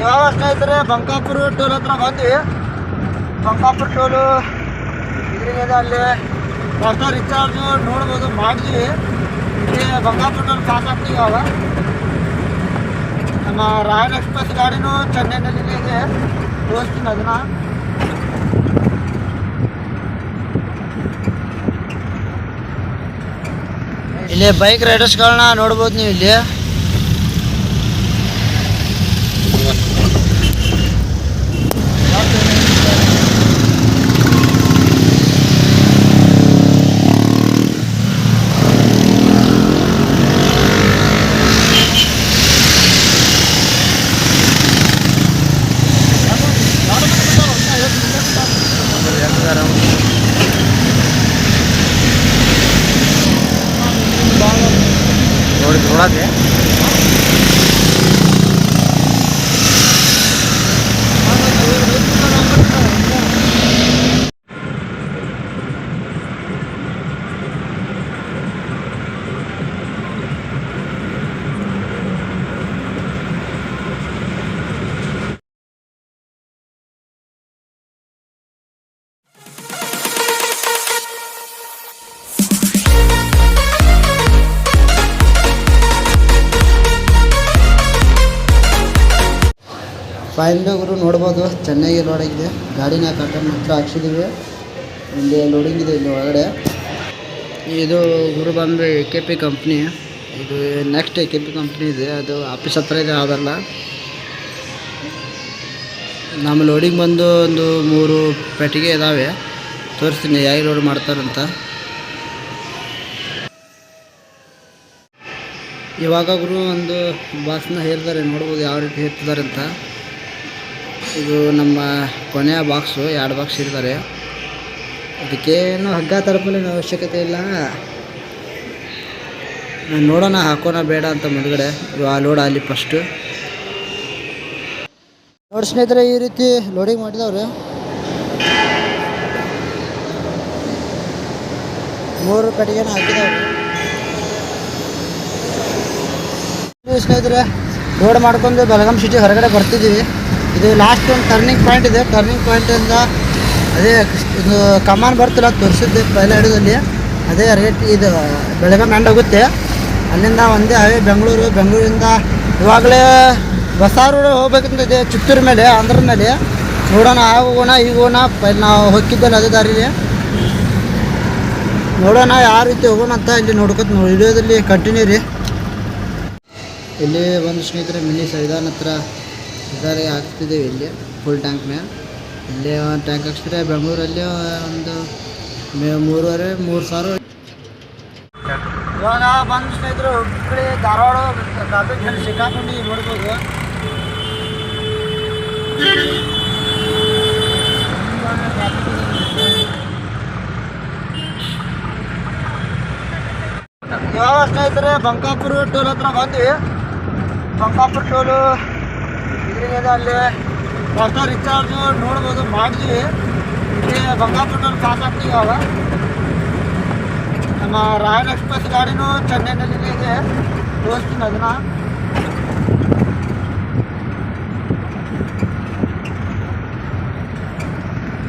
ಇವಾಗ ಸ್ನೇಹಿತರೆ ಬಂಕಾಪುರ ಟೋಲ್ ಹತ್ರ ಬಂದ್ವಿ. ಬಂಕಾಪುರ ಟೋಲು ಇದ್ರಿಂದ ಅಲ್ಲಿ ಹೊಸ ರಿಚಾರ್ಜ್ ನೋಡ್ಬೋದು, ಮಾಡಿದ್ವಿ. ಇಲ್ಲಿ ಬಂಕಾಪುರ ಟೋಲ್ ಪಾಸ್ ಆಗ್ತೀವಿ ಇವಾಗ ನಮ್ಮ ರಾಯಲ್ ಎಕ್ಸ್ಪ್ರೆಸ್ ಗಾಡಿನೂ ಚೆನ್ನೈನಲ್ಲಿ ಇದೆ. ತೋರಿಸ್ತೀನಿ ಅದನ್ನ. ಇಲ್ಲಿ ಬೈಕ್ ರೈಡರ್ಸ್ಗಳನ್ನ ನೋಡ್ಬೋದು ನೀವು ಇಲ್ಲಿ ಫೈಲ್ ಗುರು ನೋಡ್ಬೋದು. ಚೆನ್ನಾಗಿ ಲೋಡಿಂಗ್ ಇದೆ ಗಾಡಿನ ಕಟ್ಟನ್ ಹತ್ರ ಹಾಕ್ಸಿದ್ದೀವಿ ಇಲ್ಲಿ ಲೋಡಿಂಗ್ ಇದೆ ಇಲ್ಲಿ ಒಳಗಡೆ. ಇದು ಗುರು ಬಂದು ಎ ಕೆ ಪಿ ಕಂಪ್ನಿ ಇದು next A K P company ಇದೆ. ಅದು ಆಫೀಸ್ ಹತ್ರ ಇದೆ ಅದಲ್ಲ ನಮ್ಮ ಲೋಡಿಂಗ್ ಬಂದು ಒಂದು ಮೂರು ಪೆಟ್ಟಿಗೆ ಇದ್ದಾವೆ ತೋರಿಸ್ತೀನಿ ಹೇಗೆ ಲೋಡ್ ಮಾಡ್ತಾರಂತ. ಇವಾಗ ಗುರು ಒಂದು ಬಾಸ್ನ ಹೇರ್ತಾರೆ ನೋಡ್ಬೋದು ಯಾವ ರೀತಿ ಹೇರ್ತಿದ್ದಾರೆ ಅಂತ. ಇದು ನಮ್ಮ ಕೊನೆಯ ಬಾಕ್ಸು, ಎರಡು ಬಾಕ್ಸ್ ಇರ್ತಾರೆ. ಅದಕ್ಕೇನು ಹಗ್ಗ ತರಪಲಿನ ಅವಶ್ಯಕತೆ ಇಲ್ಲ. ನಾನು ನೋಡೋಣ, ಹಾಕೋಣ ಬೇಡ ಅಂತ ಮುಂದ್ಗಡೆ. ಆ ಲೋಡ್ ಅಲ್ಲಿ ಫಸ್ಟು ನೋಡಿ ಸ್ನೇಹಿತರೆ, ಈ ರೀತಿ ಲೋಡಿಂಗ್ ಮಾಡಿದವ್ರೆ. ಮೂರು ಕಟ್ಟಿಗೆನ ಹಾಕಿದವ್ರೆ. ಸ್ನೇಹಿತರೆ ಲೋಡ್ ಮಾಡ್ಕೊಂಡು ಬೆಳಗಾಂ ಸಿಟಿ ಹೊರಗಡೆ ಬರ್ತಿದ್ದೀವಿ. ಇದು ಲಾಸ್ಟ್ ಒಂದು ಟರ್ನಿಂಗ್ ಪಾಯಿಂಟ್ ಇದೆ. ಟರ್ನಿಂಗ್ ಪಾಯಿಂಟಿಂದ ಅದೇ ಇದು ಕಮಾನ್ ಬರ್ತಿಲ್ಲ, ತೋರಿಸಿದ್ದೆ ಪೈಲ ಹಿಡಿದಲ್ಲಿ. ಅದೇ ರೇಟ್ ಇದು ಬೆಳಗಾಂ ಎಂಡ್ ಹೋಗುತ್ತೆ. ಅಲ್ಲಿಂದ ಒಂದೇ ಹಳೆ ಬೆಂಗಳೂರು. ಬೆಂಗಳೂರಿಂದ ಇವಾಗಲೇ ಬಸಾರು ಹೋಗ್ಬೇಕಂತಿದೆ ಚಿತ್ತೂರು ಮೇಲೆ, ಆಂಧ್ರ ಮೇಲೆ. ನೋಡೋಣ ಆ ಹೋಗೋಣ ಈಗ ಹೋಗೋಣ ನಾವು ಹೋಗಿದ್ದಲ್ಲ ಅದೇ ದಾರಿಲಿ. ನೋಡೋಣ, ಯಾವ ರೀತಿ ಹೋಗೋಣ ಅಂತ ಇಲ್ಲಿ ನೋಡ್ಕೊತ ವಿಡಿಯೋದಲ್ಲಿ ಕಂಟಿನ್ಯೂ ರೀ ಇಲ್ಲಿ ಒಂದು ಸ್ನೇಹಿತರೆ, ಮಿನಿ ಸೈದಾನ ಹತ್ರ ಇದಾರೆ ಹಾಕ್ತಿದ್ದೇವೆ ಇಲ್ಲಿ ಫುಲ್ ಟ್ಯಾಂಕ್ ಮೇಲೆ ಇಲ್ಲಿ ಒಂದು ಟ್ಯಾಂಕ್ ಹಾಕ್ಸಿದ್ರೆ ಬೆಂಗಳೂರಲ್ಲಿ ಒಂದು ಮೂರುವರೆ, ಮೂರು ಸಾವಿರ ಇವಾಗ ಬಂದು ಸ್ನೇಹಿತರು ಹುಬ್ಬಳ್ಳಿ ಧಾರವಾಡ ಟ್ರಾಫಿಕ್ ಸಿಕ್ಕಾಕೊಂಡು ನೋಡ್ಬೋದು. ಇವಾಗ ಸ್ನೇಹಿತರೆ, ಬಂಕಾಪುರ ಟೋಲ್ ಹತ್ರ ಬಂದ್ವಿ. ಬಂಕಾಪುರ ಟೋಲು ಇದರಿಂದ ಅಲ್ಲಿ ಹೊಸ ರಿಚಾರ್ಜ್ ನೋಡ್ಬೋದು ಮಾಡಿದ್ವಿ ಇಲ್ಲಿ ಬಂಕಾಪುರ ಟೋಲ್ ಪಾಸ್ ಆಗ್ತೀವಿ ಇವಾಗ ನಮ್ಮ ರಾಯಲ್ ಎಕ್ಸ್ಪ್ರೆಸ್ ಗಾಡಿನೂ ಚೆನ್ನೈನಲ್ಲಿ ಇದೆ ತೋರಿಸ್ತೀನಿ ಅದನ್ನ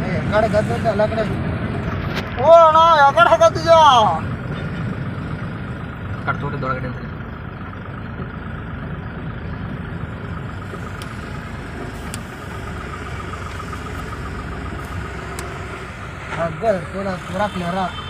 ಏ, ಈ ಕಡೆ ಗದ್ದೈತೆ ಎಲ್ಲ ಕಡೆ ಓ ಅಣ್ಣ ಯಾವ ಕಡೆ ಹೋಗತ್ತಿದ್ಯಾ ಕಟ್ತೋಟಿ ದೊಳಗಡೆ Agol, kurang kurang merah.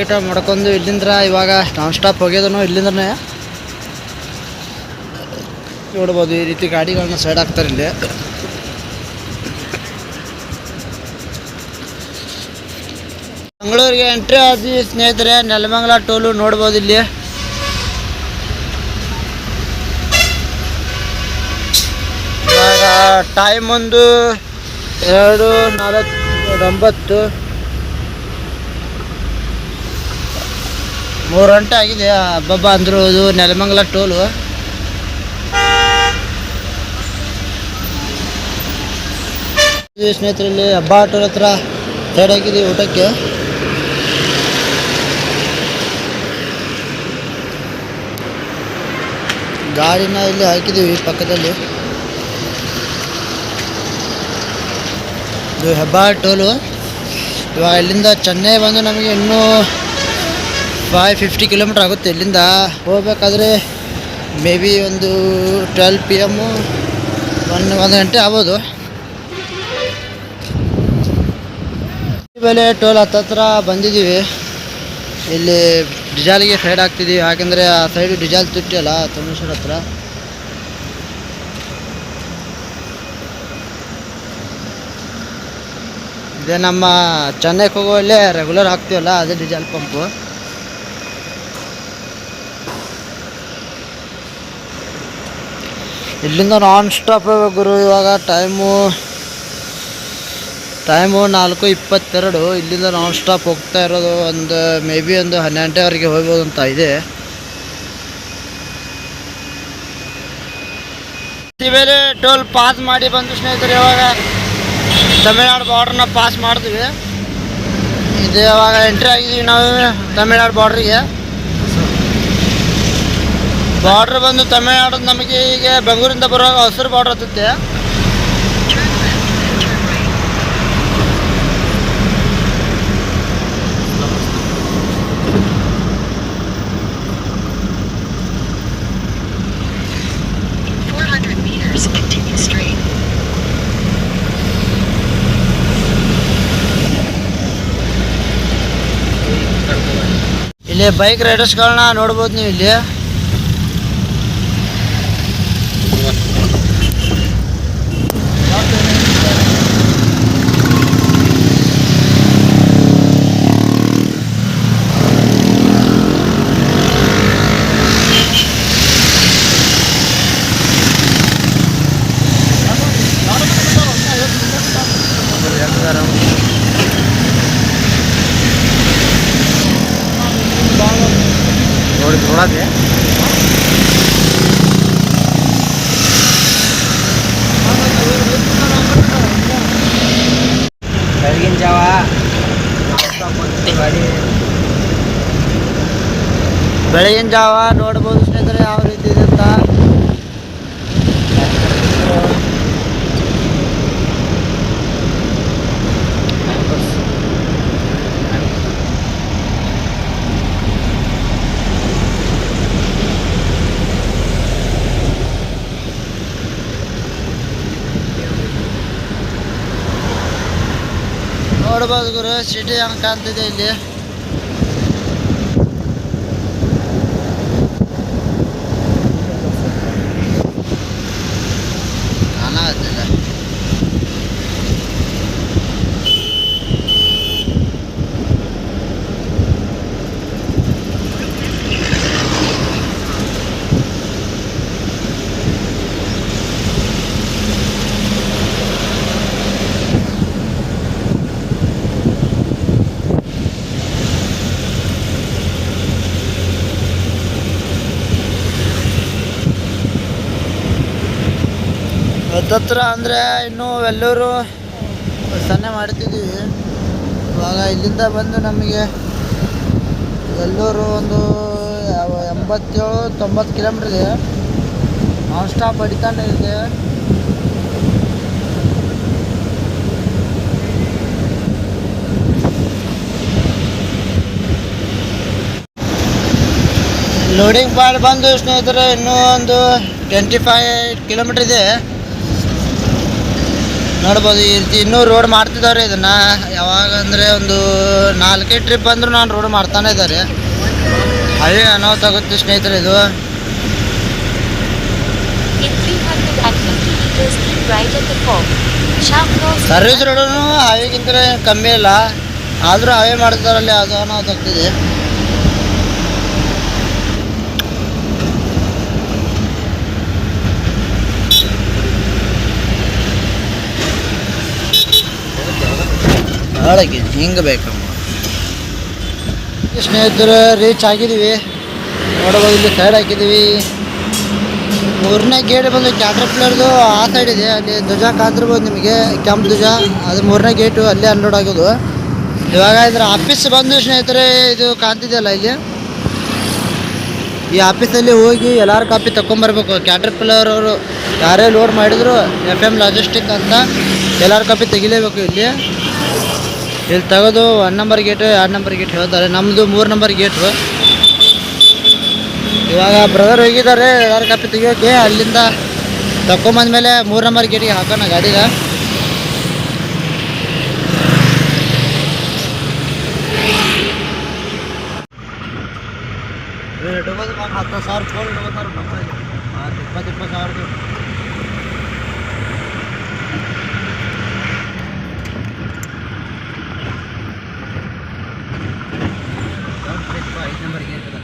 ಗಿಟ ಮಾಡ್ಕೊಂಡು ಇಲ್ಲಿಂದ ಇವಾಗ ನಾನ್ ಸ್ಟಾಪ್ ಹೋಗಿದನು ಇಲ್ಲಿಂದನೇ ನೋಡ್ಬೋದು ಈ ರೀತಿ ಗಾಡಿಗಳನ್ನ ಸೈಡ್ ಹಾಕ್ತಾರೆ ಇಲ್ಲಿ. ಮಂಗಳೂರಿಗೆ ಎಂಟ್ರಿ ಆದ್ವಿ ಸ್ನೇಹಿತರೆ, ನೆಲಮಂಗಲ ಟೋಲು ನೋಡ್ಬೋದು ಇಲ್ಲಿ. ಟೈಮ್ ಒಂದು ಎರಡು ನಾಲ್ಕು ಒಂಬತ್ತು. ಮೂರು ಗಂಟೆ ಆಗಿದೆ. ಹಬ್ಬಬ್ಬ ಅಂದರು ಇದು ನೆಲಮಂಗಲ ಟೋಲು. ಸ್ನೇಹಿತರಲ್ಲಿ ಹಬ್ಬ ಟೋಲ್ ಹತ್ರ ಸೈಡ್ ಹಾಕಿದ್ದೀವಿ ಊಟಕ್ಕೆ. ಗಾಡಿನ ಇಲ್ಲಿ ಹಾಕಿದ್ದೀವಿ ಪಕ್ಕದಲ್ಲಿ. ಇದು ಹೆಬ್ಬಾಳ್ ಟೋಲು ಇವಾಗ ಇಲ್ಲಿಂದ ಚೆನ್ನೈ ಬಂದು ನಮಗೆ ಇನ್ನೂ ಫೈವ್ ಫಿಫ್ಟಿ ಕಿಲೋಮೀಟ್ರ್ ಆಗುತ್ತೆ ಇಲ್ಲಿಂದ ಹೋಗ್ಬೇಕಾದ್ರೆ ಮೇ ಬಿ ಒಂದು ಟ್ವೆಲ್ ಪಿ ಎಮ್ಮು ಒನ್ ಒಂದು ಗಂಟೆ ಆಗ್ಬೋದು. ಬೆಲೆ ಟೋಲ್ ಹತ್ತತ್ರ ಬಂದಿದ್ದೀವಿ. ಇಲ್ಲಿ ಡಿಜಾಲಿಗೆ ಸೈಡ್ ಹಾಕ್ತಿದ್ದೀವಿ ಯಾಕೆಂದರೆ ಆ ಸೈಡು ಡಿಜಾಲ್ ತುಟ್ಟಿಯಲ್ಲ ತಮಿಳ್ನಾಡು ಹತ್ರ. ಇದೇ ನಮ್ಮ ಚೆನ್ನೈಗೆ ಹೋಗುವಲ್ಲೇ ರೆಗ್ಯುಲರ್ ಹಾಕ್ತೀವಲ್ಲ, ಅದೇ ಡಿಜಾಲ್ ಪಂಪು ಇಲ್ಲಿಂದ ನಾನ್ ಸ್ಟಾಪ್ ಗುರು, ಇವಾಗ ಟೈಮು ಟೈಮು ನಾಲ್ಕು ಇಪ್ಪತ್ತೆರಡು. ಇಲ್ಲಿಂದ ನಾನ್ ಸ್ಟಾಪ್ ಹೋಗ್ತಾ ಇರೋದು ಒಂದು ಮೇ ಬಿ ಒಂದು ಹನ್ನೆರಡವರೆಗೆ ಹೋಗ್ಬೋದು ಅಂತ ಇದೆ. ಬೇರೆ ಟೋಲ್ ಪಾಸ್ ಮಾಡಿ ಬಂದು ಸ್ನೇಹಿತರೆ, ಇವಾಗ ತಮಿಳ್ನಾಡು ಬಾರ್ಡ್ರನ್ನ ಪಾಸ್ ಮಾಡಿದ್ವಿ. ಇದು ಇವಾಗ ಎಂಟ್ರಿ ಆಗಿದ್ದೀವಿ ನಾವು ತಮಿಳ್ನಾಡು ಬಾರ್ಡ್ರಿಗೆ ಬಾರ್ಡ್ರ್ ಬಂದು ತಮಿಳ್ನಾಡು ನಮಗೆ ಈಗ ಬೆಂಗಳೂರಿಂದ ಬರುವಾಗ ಹೊಸರು ಬಾರ್ಡರ್ ಹತ್ತುತ್ತೆ. ಇಲ್ಲಿ ಬೈಕ್ ರೈಡರ್ಸ್ಗಳನ್ನ ನೋಡ್ಬೋದು ನೀವು ಇಲ್ಲಿ 우리 돌아야 ಬೆಳಗಿನ ಜಾವ ನೋಡ್ಬೋದು ಸ್ನೇಹಿತರೆ ಯಾವ ರೀತಿ ಇದೆ ಅಂತ ನೋಡ್ಬೋದು ಗುರು ಸಿಟಿ ಹಂಗೆ ಕಾಣ್ತಿದೆ ಇಲ್ಲಿ ಹತ್ತತ್ರ ಅಂದರೆ ಇನ್ನೂ ಎಲ್ಲರೂ ಸನ್ನೆ ಮಾಡ್ತಿದ್ದೀವಿ. ಇವಾಗ ಇಲ್ಲಿಂದ ಬಂದು ನಮಗೆ ಎಲ್ಲರೂ ಒಂದು ಎಂಬತ್ತೇಳು, ತೊಂಬತ್ತು ಕಿಲೋಮೀಟ್ರ್ ಇದೆ. ನಾನ್ ಸ್ಟಾಪ್ ಹೊಡಿತಾನೆ ಇದೆ ಲೋಡಿಂಗ್ ಪಾಯಿಂಟ್ ಬಂದು ಸ್ನೇಹಿತರೆ, ಇನ್ನೂ ಒಂದು ಟ್ವೆಂಟಿ ಫೈವ್ ಕಿಲೋಮೀಟ್ರ್ ಇದೆ. ನೋಡ್ಬೋದು ಈ ರೀತಿ ಇನ್ನೂ ರೋಡ್ ಮಾಡ್ತಿದ್ದಾರೆ ಇದನ್ನ ಯಾವಾಗ ಅಂದರೆ ಒಂದು ನಾಲ್ಕೈದು ಟ್ರಿಪ್ ಬಂದರೂ ನಾನು ರೋಡ್ ಮಾಡ್ತಾನೆ ಇದ್ದಾರೆ ಅದೇ ಅನಾಹುತ ಆಗುತ್ತೆ ಸ್ನೇಹಿತರೆ ಇದು In 350 meters, keep right at the fork. Sharp cross. Service road ಹೈವೇಗಿಂತ ಕಮ್ಮಿ ಇಲ್ಲ ಆದರೂ ಹೈವೇ ಮಾಡ್ತಾರಲ್ಲಿ ಅದು ಅನಾಹುತ ಆಗ್ತಿದೆ ಒಳಗೆ ಹಿಂಗೆ ಬೇಕಮ್ಮ. ಸ್ನೇಹಿತರು ರೀಚ್ ಆಗಿದ್ದೀವಿ. ನೋಡಬೋದು ಇಲ್ಲಿ ಸೈಡ್ ಹಾಕಿದ್ದೀವಿ. ಮೂರನೇ ಗೇಟ್ ಬಂದು ಕ್ಯಾಟ್ರಪ್ಲರ್ದು ಆ ಸೈಡ್ ಇದೆ. ಅಲ್ಲಿ ಧ್ವಜ ಕಾದಿರ್ಬೋದು ನಿಮಗೆ ಕೆಂಪು ಧ್ವಜ. ಅದು ಮೂರನೇ ಗೇಟು ಅಲ್ಲೇ ಅನ್ಲೋಡ್ ಆಗೋದು. ಇವಾಗ ಇದ್ರ ಆಫೀಸ್ ಬಂದು ಸ್ನೇಹಿತರೆ, ಇದು ಕಾಣ್ತಿದೆಯಲ್ಲ ಇಲ್ಲಿ? ಈ ಆಫೀಸಲ್ಲಿ ಹೋಗಿ ಎಲ್ಲರೂ ಕಾಪಿ ತಗೊಂಬರ್ಬೇಕು ಕ್ಯಾಟ್ರಪಿಲ್ಲರ್ ಅವರು ಯಾರೇ ಲೋಡ್ ಮಾಡಿದ್ರು ಎಫ್ ಎಂ ಲಾಜಿಸ್ಟಿಕ್ ಅಂತ ಎಲ್ಲಾರ ಕಾಪಿ ತೆಗಿಲೇಬೇಕು ಇಲ್ಲಿ. ಇಲ್ಲಿ ತೆಗೆದು ಒನ್ ನಂಬರ್ ಗೇಟ್ ಎರಡು ನಂಬರ್ ಗೇಟ್ ಹೇಳ್ತಾರೆ. ನಮ್ಮದು ಮೂರು ನಂಬರ್ ಗೇಟು ಇವಾಗ ಬ್ರದರ್ ಹೋಗಿದ್ದಾರೆ, ಎಲ್ಲರ ಕಾಪಿ ತೆಗಿಯೋಕೆ. ಅಲ್ಲಿಂದ ತಗೊಂಬಂದ್ಮೇಲೆ ಮೂರು ನಂಬರ್ ಗೇಟಿಗೆ ಹಾಕೋಣ ಗಾಡಿಗೆ. ಹತ್ತು ಸಾವಿರ ಫೋನ್ ಇಟ್ಕೋತಾರೆ ಇಪ್ಪತ್ತು ಇಪ್ಪತ್ತು ಸಾವಿರ ಐದು ನಂಬರ್ ಗೇಟ್ ಅದ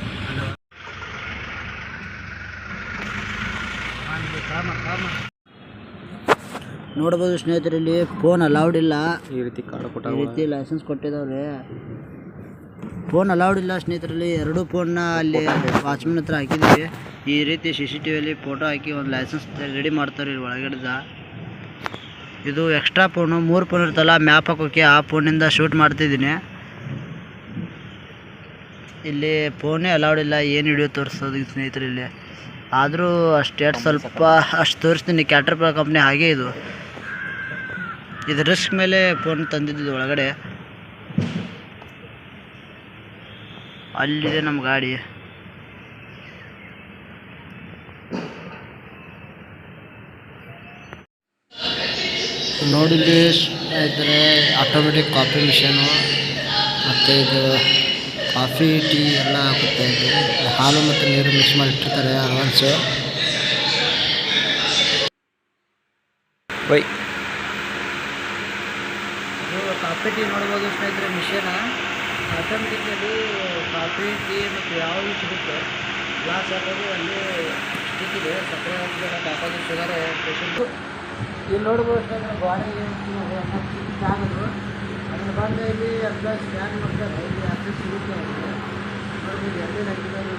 ನೋಡ್ಬೋದು ಸ್ನೇಹಿತರಲ್ಲಿ ಫೋನ್ ಅಲೌಡ್ ಇಲ್ಲ. ಈ ರೀತಿ ಕಾರ್ಡ್ ಕೊಟ್ಟ ಈ ರೀತಿ ಲೈಸೆನ್ಸ್ ಕೊಟ್ಟಿದ್ದಾವ್ರೆ. ಫೋನ್ ಅಲೌಡ್ ಇಲ್ಲ ಸ್ನೇಹಿತರಲ್ಲಿ ಎರಡು ಫೋನ್ನ ಅಲ್ಲಿ ವಾಚ್ಮನ್ ಹತ್ರ ಹಾಕಿದ್ವಿ. ಈ ರೀತಿ ಸಿ ಸಿ ಟಿ ವಿಯಲ್ಲಿ ಫೋಟೋ ಹಾಕಿ ಒಂದು ಲೈಸೆನ್ಸ್ ರೆಡಿ ಮಾಡ್ತಾರೆ ಇಲ್ಲಿ ಒಳಗಡೆದ ಇದು ಎಕ್ಸ್ಟ್ರಾ ಫೋನು ಮೂರು ಫೋನ್ ಇರ್ತಲ್ಲ ಮ್ಯಾಪ್ ಹಾಕೋಕೆ ಆ ಫೋನಿಂದ ಶೂಟ್ ಮಾಡ್ತಿದ್ದೀನಿ. ಇಲ್ಲಿ ಫೋನೇ ಅಲೌಡ್ ಇಲ್ಲ ಏನು ಹಿಡಿಯೋ ತೋರಿಸೋದು ಸ್ನೇಹಿತರೆ ಇಲ್ಲಿ ಆದರೂ ಅಷ್ಟೇ ಸ್ವಲ್ಪ ಅಷ್ಟು ತೋರಿಸ್ತೀನಿ ಕ್ಯಾಟ್ರಪಲ್ ಕಂಪ್ನಿ ಹಾಗೆ ಇದು. ಇದು ರಿಸ್ಕ್ ಮೇಲೆ ಫೋನ್ ತಂದಿದ್ದು ಒಳಗಡೆ. ಅಲ್ಲಿದೆ ನಮ್ಮ ಗಾಡಿ. ನೋಡಿಲ್ಲಿ ಇದ್ರೆ ಆಟೋಮೆಟಿಕ್ ಕಾಫಿ ಮಿಷನು ಮತ್ತು ಇದು ಕಾಫಿ ಟೀ ಎಲ್ಲ ಹಾಕುತ್ತೆ ಇದು ಹಾಲು ಮತ್ತು ನೀರು ಮಿಕ್ಸ್ ಮಾಡಿ ಇಟ್ಟಿರ್ತಾರೆ ಅವನ್ಸು ಬೈ ಇದು ಕಾಫಿ ಟೀ ನೋಡ್ಬೋದು ಸ್ನೇಹಿತರೆ ಮಿಷನ್. ಆಟೋಮೆಟಿಕಲಿ ಕಾಫಿ ಟೀ ಮತ್ತು ಯಾವುದು ಸಿಗುತ್ತೆ ಗ್ಲಾಸ್ ಹಾಕೋದು ಅಲ್ಲಿ ಸಿಕ್ಕಿದೆ ಸಕ್ಕರೆ ಹಾಕಿದ್ರೆ ಹಾಕೋದು ಶುಗರ್ ಪೇಷಂಟು ಇಲ್ಲಿ ನೋಡ್ಬೋದು ಸ್ನೇಹಿತರೆ ಬಾಡಿಗೆ ಆಗೋದು. ಅದನ್ನು ಬಂದು ಇಲ್ಲಿ ಎಲ್ಲ ಸ್ಕ್ಯಾನ್ ಮಾಡ್ತಾರೆ. ಇಲ್ಲಿ ಅದು ಸಿಗುತ್ತೆ ಅಂದರೆ ನೋಡ್ಬೋದು ಎಲ್ಲಿ ಹಾಕಿದ್ದಾರೆ.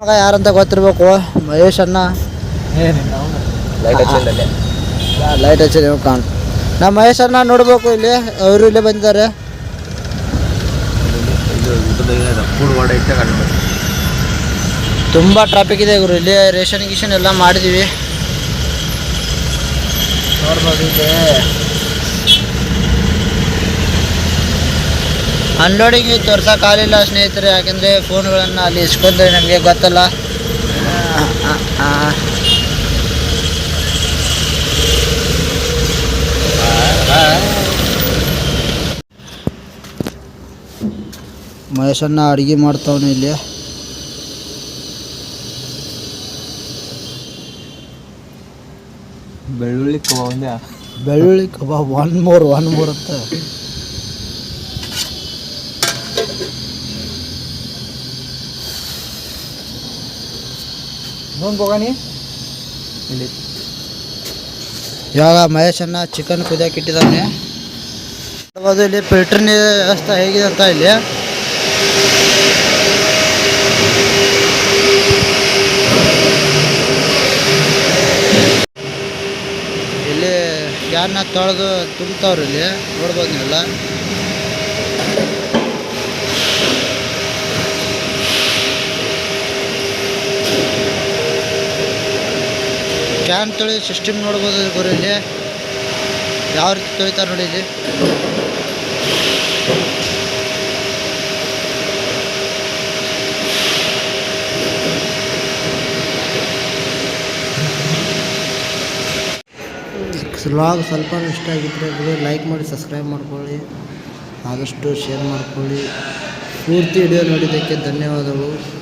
ಮಗ ಯಾರಂತ ಗೊತ್ತಿರ್ಬೇಕು? ಮಹೇಶ್ ಅಣ್ಣ. ಲೈಟ್ ಹಚ್ಚಿಲ್ಲದೆ ಲೈಟ್ ಹಚ್ಚಿ ನೀವು ಕಾಣ್ ನಮ್ಮ ಮಹೇಶ್ವರನ್ನ ನೋಡ್ಬೇಕು ಇಲ್ಲಿ, ಅವರು ಇಲ್ಲೇ ಬಂದಿದ್ದಾರೆ. ತುಂಬ ಟ್ರಾಫಿಕ್ ಇದೆ ಇವರು ಇಲ್ಲಿ ರೇಷನ್ ಗೀಷನ್ ಎಲ್ಲ ಮಾಡಿದ್ದೀವಿ ಅನ್ಲೋಡಿಂಗ್ ಇಲ್ಲಿ ಅನ್ಲೋಡಿಂಗ್ ಸ್ನೇಹಿತರೆ, ಯಾಕೆಂದರೆ ಫೋನ್ಗಳನ್ನು ಅಲ್ಲಿ ಇಸ್ಕೊಂಡ್ರೆ ನಮಗೆ ಗೊತ್ತಲ್ಲ ಆ, ಆ, ಆ. ಮಹೇಶಣ್ಣ ಅಡುಗೆ ಮಾಡ್ತಾವನೆ ಇಲ್ಲಿ. ಬೆಳ್ಳುಳ್ಳಿ ಕಬಾಬ್ ಬೆಳ್ಳುಳ್ಳಿ ಕಬಾಬ್ ಒನ್ ಮೋರ್ ಒನ್ ಮೋರ್ ಅಂತ. ಹೋಗಾನಿ ಇಲ್ಲಿ. ಇವಾಗ ಮಹೇಶನ್ನ ಚಿಕನ್ ಕುದಿಯಕ್ಕೆ ಇಟ್ಟಿದ್ದಾನೆ. ಇಲ್ಲಿ ಫಿಲ್ಟರ್ ನೀರು ವ್ಯವಸ್ಥೆ ಹೇಗಿದೆ ಅಂತ ಇಲ್ಲಿ. ಇಲ್ಲಿ ಯಾರನ್ನ ತೊಳೆದು ತುಂಬ್ತಾವ್ರಿ ಇಲ್ಲಿ ನೋಡ್ಬೋದು ನೀವೆಲ್ಲ ಕ್ಯಾನ್ ತೊಳಿ ಸಿಸ್ಟಮ್ ನೋಡ್ಬೋದು ಗುರು ಇಲ್ಲಿ? ಯಾವ ರೀತಿ ತೊಳಿತಾರೆ ನೋಡಿ ಇಲ್ಲಿ? ವ್ಲಾಗ್ ಸ್ವಲ್ಪ ಇಷ್ಟ ಆಗಿದ್ದರೆ ವಿಡಿಯೋ ಲೈಕ್ ಮಾಡಿ ಸಬ್ಸ್ಕ್ರೈಬ್ ಮಾಡ್ಕೊಳ್ಳಿ. ಆದಷ್ಟು ಶೇರ್ ಮಾಡ್ಕೊಳ್ಳಿ. ಪೂರ್ತಿ ವಿಡಿಯೋ ನೋಡಿದ್ದಕ್ಕೆ ಧನ್ಯವಾದಗಳು.